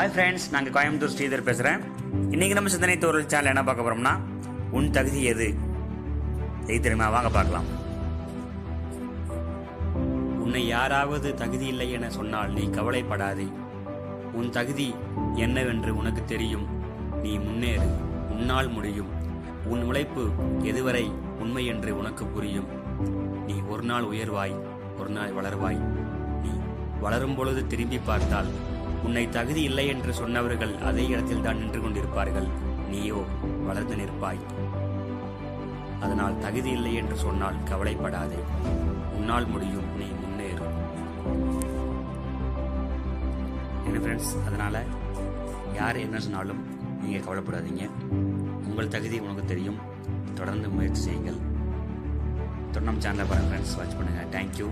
Hi friends நாங்கள் கோயம்புத்தூர் ஸ்ரீதர் பேசுகிறேன் இன்றைக்கி நம்ம சிந்தனை தோறல் சேனல் என்ன பார்க்க போகிறோம்னா உன் தகுதி எது? எது தெரியுமா? வாங்க பார்க்கலாம். உன்னை யாராவது தகுதி இல்லை என சொன்னால் நீ கவலைப்படாதே. உன் தகுதி என்னவென்று உனக்கு தெரியும். நீ முன்னேறு உன்னால் முடியும். உன் உழைப்பு எதுவரை உண்மை என்று உனக்கு புரியும். நீ ஒரு நாள் உயர்வாய் ஒரு நாள் வளர்வாய். நீ வளரும் பொழுது திரும்பி பார்த்தால் உன்னை தகுதி இல்லை என்று சொன்னவர்கள் அதே இடத்தில் தான் நின்று கொண்டிருப்பார்கள். நீயோ வளர்ந்து நிற்பாய். அதனால் தகுதி இல்லை என்று சொன்னால் கவலைப்படாதே. உன்னால் முடியும் நீ முன்னேறு. என்ன ஃப்ரெண்ட்ஸ் அதனால் யார் என்ன சொன்னாலும் நீங்கள் கவலைப்படாதீங்க. உங்கள் தகுதி உனக்கு தெரியும். தொடர்ந்து முயற்சி செய்யுங்கள். தொடர்ந்து நம்ம சேனலை பாருங்கள் ஃப்ரெண்ட்ஸ் வாட்ச் பண்ணுங்கள் தேங்க்யூ